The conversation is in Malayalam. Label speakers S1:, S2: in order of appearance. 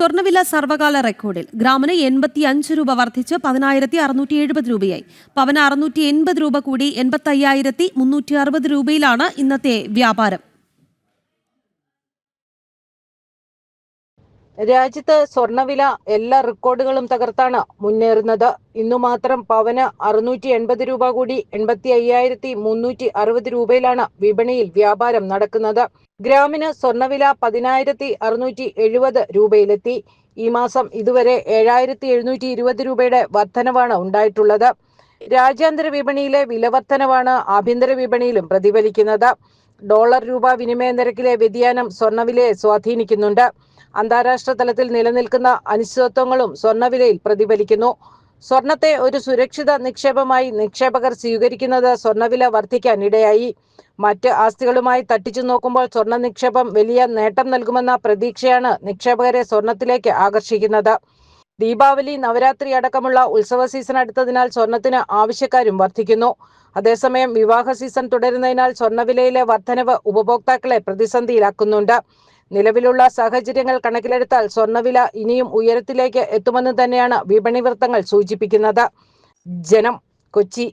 S1: സ്വർണവില സർവകാല റെക്കോർഡിൽ ഗ്രാമിന് എൺപത്തി അഞ്ച് രൂപ വർദ്ധിച്ച് പതിനായിരത്തി അറുന്നൂറ്റി എഴുപത് രൂപയായി. പവന് അറുന്നൂറ്റി എൺപത് രൂപ കൂടി എൺപത്തി അയ്യായിരത്തി മുന്നൂറ്റി അറുപത് രൂപയിലാണ് ഇന്നത്തെ വ്യാപാരം.
S2: രാജ്യത്ത് സ്വർണവില എല്ലാ റെക്കോർഡുകളും തകർത്താണ് മുന്നേറുന്നത്. ഇന്നു മാത്രം പവന് അറുന്നൂറ്റി എൺപത് രൂപ കൂടി എൺപത്തി അയ്യായിരത്തി മുന്നൂറ്റി അറുപത് രൂപയിലാണ് വിപണിയിൽ വ്യാപാരം നടക്കുന്നത്. ഗ്രാമിന് സ്വർണവില പതിനായിരത്തി അറുന്നൂറ്റി എഴുപത് രൂപയിലെത്തി. ഈ മാസം ഇതുവരെ ഏഴായിരത്തി എഴുന്നൂറ്റി ഇരുപത് രൂപയുടെ വർധനവാണ് ഉണ്ടായിട്ടുള്ളത്. രാജ്യാന്തര വിപണിയിലെ വിലവർധനവാണ് ആഭ്യന്തര വിപണിയിലും പ്രതിഫലിക്കുന്നത്. ഡോളർ രൂപ വിനിമയ നിരക്കിലെ വ്യതിയാനം സ്വർണവിലയെ സ്വാധീനിക്കുന്നുണ്ട്. അന്താരാഷ്ട്ര തലത്തിൽ നിലനിൽക്കുന്ന അനിശ്ചിതത്വങ്ങളും സ്വർണവിലയിൽ പ്രതിഫലിക്കുന്നു. സ്വർണത്തെ ഒരു സുരക്ഷിത നിക്ഷേപമായി നിക്ഷേപകർ സ്വീകരിക്കുന്നത് സ്വർണവില വർദ്ധിക്കാൻ ഇടയായി. മറ്റ് ആസ്തികളുമായി തട്ടിച്ചു നോക്കുമ്പോൾ സ്വർണ നിക്ഷേപം വലിയ നേട്ടം നൽകുമെന്ന പ്രതീക്ഷയാണ് നിക്ഷേപകരെ സ്വർണത്തിലേക്ക് ആകർഷിക്കുന്നത്. ദീപാവലി നവരാത്രി അടക്കമുള്ള ഉത്സവ സീസൺ അടുത്തതിനാൽ സ്വർണത്തിന് ആവശ്യക്കാരും വർദ്ധിക്കുന്നു. അതേസമയം വിവാഹ സീസൺ തുടരുന്നതിനാൽ സ്വർണവിലയിലെ വർധനവ് ഉപഭോക്താക്കളെ പ്രതിസന്ധിയിലാക്കുന്നുണ്ട്. നിലവിലുള്ള സാഹചര്യങ്ങൾ കണക്കിലെടുത്താൽ സ്വർണവില ഇനിയും ഉയരത്തിലേക്ക് എത്തുമെന്ന് തന്നെയാണ് വിപണി വൃത്തങ്ങൾ സൂചിപ്പിക്കുന്നത്. ജനം കൊച്ചി.